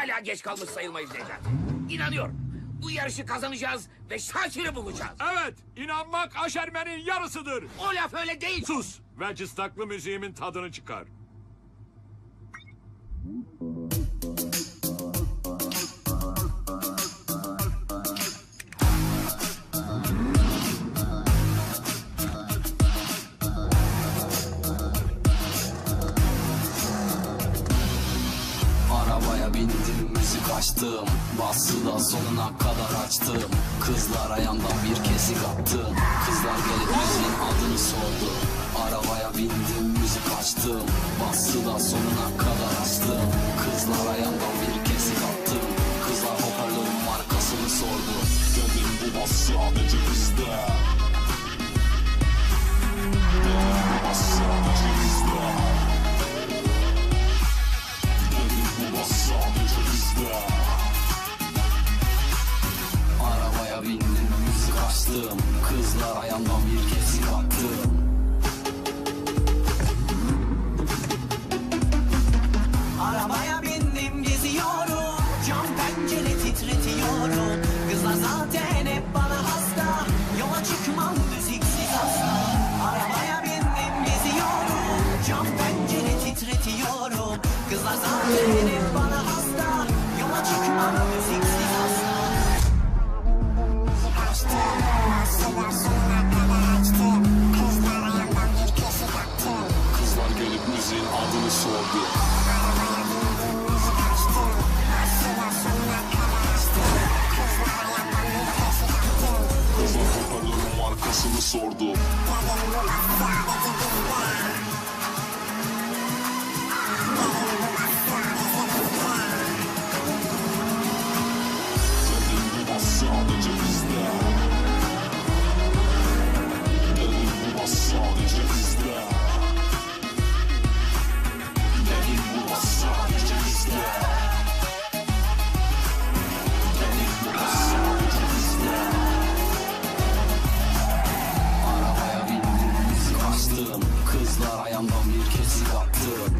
hala geç kalmış sayılmayız Necati. İnanıyorum. Bu yarışı kazanacağız ve Şakir'i bulacağız. Evet, inanmak aşermenin yarısıdır. O laf öyle değil. Sus ve cıstaklı müziğimin tadını çıkar. Arabaya bindim müzik açtım. Bası da sonuna kadar açtım. Kızlara yandan bir kesik attım Kızlar gelip müziğin adını sordu Kızlar ayağımdan bir kesik attım Arabaya bindim geziyorum. Cam pencere titretiyorum. Kızlar zaten hep bana hasta. Yola çıkmam müziksiz asla. Arabaya bindim geziyorum. Cam pencere titretiyorum. Kızlar zaten hep bana müziğin adını sordu Kızlar hoparlörün markasını sordu Kızlar ayağımdan bir kesik attım